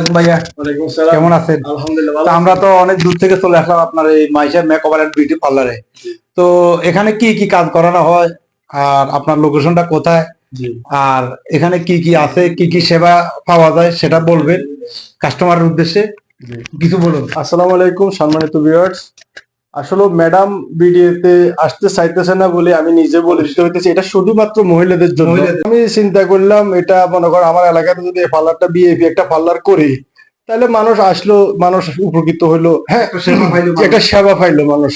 আলাইকুম ভাইয়া। কেমন আছেন? আলহামদুলিল্লাহ আমরা তো অনেক দূর থেকে চলে আসলাম আপনার এই মাইশা মেকওভার এন্ড বিউটি পার্লারে। তো এখানে কি কি কাজ করানো হয়? আর আপনার লোকেশনটা কোথায়? আর এখানে কি কি আছে? কি কি সেবা পাওয়া যায়? সেটা বলবেন। কাস্টমারের উদ্দেশ্যে। কিছু বলুন। আসসালামু আলাইকুম সম্মানিত ভিউয়ার্স আসলে ম্যাডাম ভিডিওতে আসতে চাইতেছে না বলে আমি নিজে বলে দিতে হইতেছি। এটা শুধুমাত্র মহিলাদের জন্য। আমি চিন্তা করলাম এটা মনে করো আমার এলাকাতে যদি পার্লারটা বিএপি একটা পার্লার করি তাহলে মানুষ আসলো মানুষ উপকৃত হলো। হ্যাঁ একটা সেবা পাইলো মানুষ।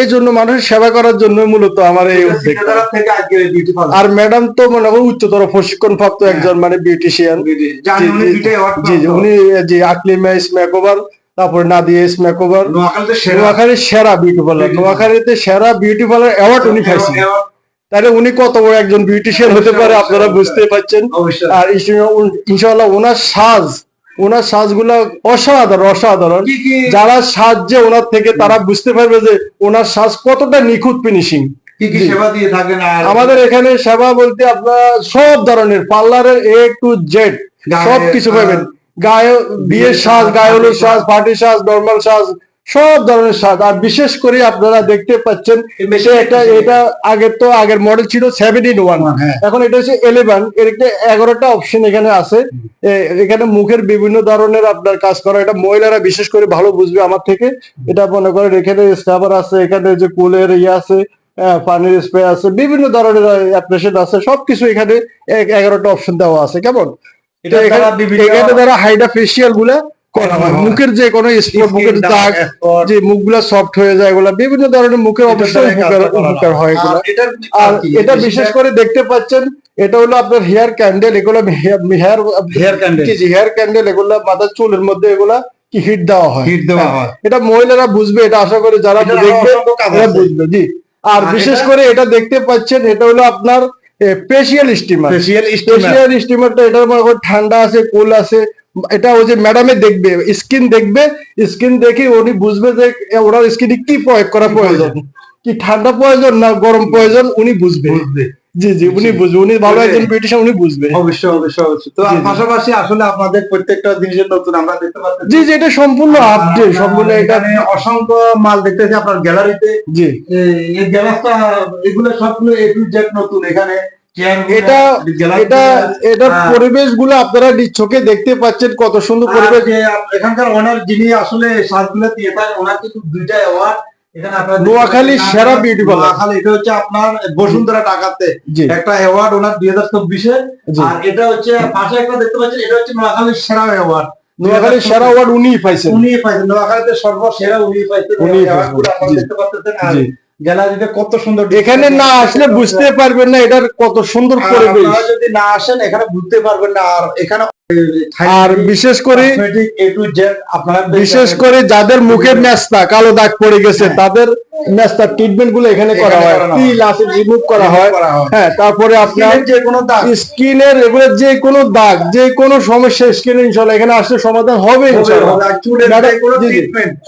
এই জন্য মানুষের সেবা করার জন্য মূলত আমার এই উদ্যোগ আর ম্যাডাম তো মনে করো উচ্চতর প্রশিক্ষণ প্রাপ্ত একজন মানে বিউটিশিয়ান জি, উনি জি, দুইটাই award জি জি। প্রাপ্ত। উনি যে আকলিমা মেকওভার তারপরে নাদিয়া মেকওভার নোয়াখালীতে সেরা। নোয়াখালীর সেরা বিউটি পার্লার নোয়াখালীতে সেরা বিউটি পার্লার অ্যাওয়ার্ড উনি award তাহলে উনি কত বড় একজন বিউটিশিয়ান হতে পারে আপনারা বুঝতে পারছেন আর ইনশা- ইনশাআল্লাহ ওনার সাজ ওনার সাজগুলা অসাধারণ অসাধারণ। যারা সাজছে ওনার থেকে তারা বুঝতে পারবে যে ওনার সাজ কতটা নিখুঁত ফিনিশিং দিয়ে আমাদের এখানে সেবা বলতে আপনার সব ধরনের পার্লারের এ টু জেড গায়ে, সব কিছু পাবেন গায়ে বিয়ের সাজ গায়ে হলুদ সাজ পার্টি সাজ নর্মাল সাজ সব ধরনের সাজ। আর বিশেষ করে আপনারা দেখতে পাচ্ছেন এটা একটা এটা আগের তো আগের মডেল ছিল সেভেন্টিন ওয়ান হ্যাঁ। এখন এটা হচ্ছে ইলেভেন এর একটা এগারোটা অপশন এখানে আছে। এখানে মুখের বিভিন্ন ধরনের আপনার কাজ করা। এটা মহিলারা বিশেষ করে ভালো বুঝবে আমার থেকে। এটা মনে করেন এখানে স্টাফার আছে এখানে যে কুলের ইয়ে আছে পানির স্প্রে আছে বিভিন্ন ধরনের অ্যাপ্লিকেশন আছে। সবকিছু এখানে এগারোটা অপশন দেওয়া আছে। কেমন? এটা এখানে দ্বারা বিভিন্ন এখানে দ্বারা হাইডা ফেসিয়ালগুলা করা হয়। হয়। মুখের যে কোনো স্পট মুখের দাগ যে মুখগুলা সফট হয়ে যায় এগুলা বিভিন্ন ধরনের মুখের এটার অবশ্যই উপকার হয় এগুলা। আর এটা বিশেষ করে দেখতে পাচ্ছেন এটা হলো আপনার হেয়ার ক্যান্ডেল এগুলো hair hair candle hair candle এগুলা মাথার চুলের মধ্যে এগুলা কি হিট দেওয়া হয়। হিট দেওয়া হয়। এটা মহিলারা বুঝবে এটা আশা করি যারা দেখবে। বুঝবে জি। আর বিশেষ করে এটা দেখতে পাচ্ছেন এটা হলো আপনার স্পেশিয়াল স্টিমার স্পেশিয়াল স্টিমারটা এটার মধ্যে ঠান্ডা আছে কুল আছে। এটা ওই যে ম্যাডামে দেখবে স্কিন দেখবে স্কিন দেখে উনি বুঝবে যে ওনার স্কিনে কি প্রয়োগ করা প্রয়োজন? কি ঠান্ডা প্রয়োজন না গরম প্রয়োজন? উনি বুঝবে। জি জি উনি বুঝবে। উনি ভালো একজন বিউটিশিয়ান উনি বুঝবে। অবশ্যই অবশ্যই অবশ্যই। তো আর। পাশাপাশি আসলে আপনাদের প্রত্যেকটা জিনিসের নতুন আমরা দেখতে পাচ্ছি। জি জি এটা সম্পূর্ণ আপডেট সম্পূর্ণ এটা এখানে অসংখ্য মাল দেখতেছি আপনার গ্যালারিতে জি। এই গ্যালাসটা এগুলো সবগুলো এ টু জেড নতুন। এখানে এটা এটা এটা পরিবেশগুলো আপনারা নিজ চোখে দেখতে পাচ্ছেন কত সুন্দর পরিবেশ। এখানকার ওনার যিনি আসলে সাজগুলো দিয়ে ওনার কিন্তু দুইটা অ্যাওয়ার্ড আপনার নোয়াখালী সেরা parlour। নোয়াখালী এটা হচ্ছে আপনার বসুন্ধরা টাকাতে একটা অ্যাওয়ার্ড ওনার দুই হাজার চব্বিশে। আর এটা হচ্ছে পাশে একটা দেখতে পাচ্ছেন এটা হচ্ছে নোয়াখালীর সেরা অ্যাওয়ার্ড নোয়াখালী সেরা অ্যাওয়ার্ড উনিই পাইছেন। উনি পাইছেন নোয়াখালীতে সর্বসেরা উনি পাইছেন উনিই পাইছেন। দেখতে পাচ্ছেন আর গ্যালারিতে কত সুন্দর এখানে না আসলে বুঝতে পারবেন না এটার কত সুন্দর পরিবেশ। যদি না আসেন এখানে বুঝতে পারবেন না আর এখানে আর বিশেষ করে বিশেষ করে যাদের মুখের ন্যাস্তা কালো দাগ পড়ে গেছে হ্যাঁ। তাদের ন্যাস্তা ট্রিটমেন্টগুলো এখানে করা হয়। করানো তিল আছে রিমুভ করা হয়। হ্যাঁ। তারপরে আপনার যে কোনো দাগ। স্কিনের এগুলো যে কোনো দাগ যে কোনো সমস্যা স্কিনের ইনশাল্লাহ এখানে আসলে সমাধান হবে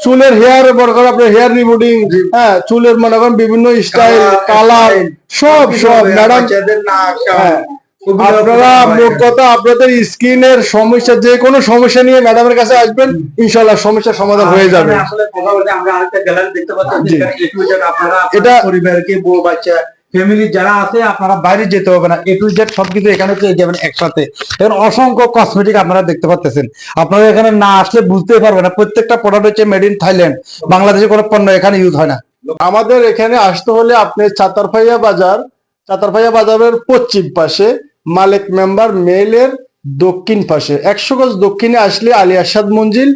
চুলের হেয়ার বড় করে আপনার হেয়ার রিমুভিং হ্যাঁ চুলের মনে করেন বিভিন্ন স্টাইল কালার সব সব ম্যাডাম। হ্যাঁ। আপনারা মোট কথা আপনাদের স্কিনের সমস্যা যে কোনো সমস্যা নিয়ে ম্যাডামের কাছে আসবেন ইনশাল্লাহ সমস্যার সমাধান হয়ে যাবে। এটা- পরিবারকে বউ বাচ্চা ফ্যামিলি যারা আছে আপনারা বাইরে যেতে হবে না। এ টু জেড সবকিছু এখানে পেয়ে যাবেন একসাথে। এখানে অসংখ্য কসমেটিক আপনারা দেখতে পাচ্ছেন। আপনারা এখানে না আসলে বুঝতে পারবেন না। প্রত্যেকটা প্রোডাক্ট হচ্ছে মেড ইন থাইল্যান্ড বাংলাদেশে কোনো পণ্য এখানে ইউজ হয় না। আমাদের এখানে আসতে হলে আপনি চাতারপাইয়া বাজার চাতারপাইয়া বাজারের পশ্চিম পাশে মালিক মেম্বার মেলের দক্ষিণ পাশে। একশো গজ দক্ষিণে আসলে আলী আসাদ মঞ্জিল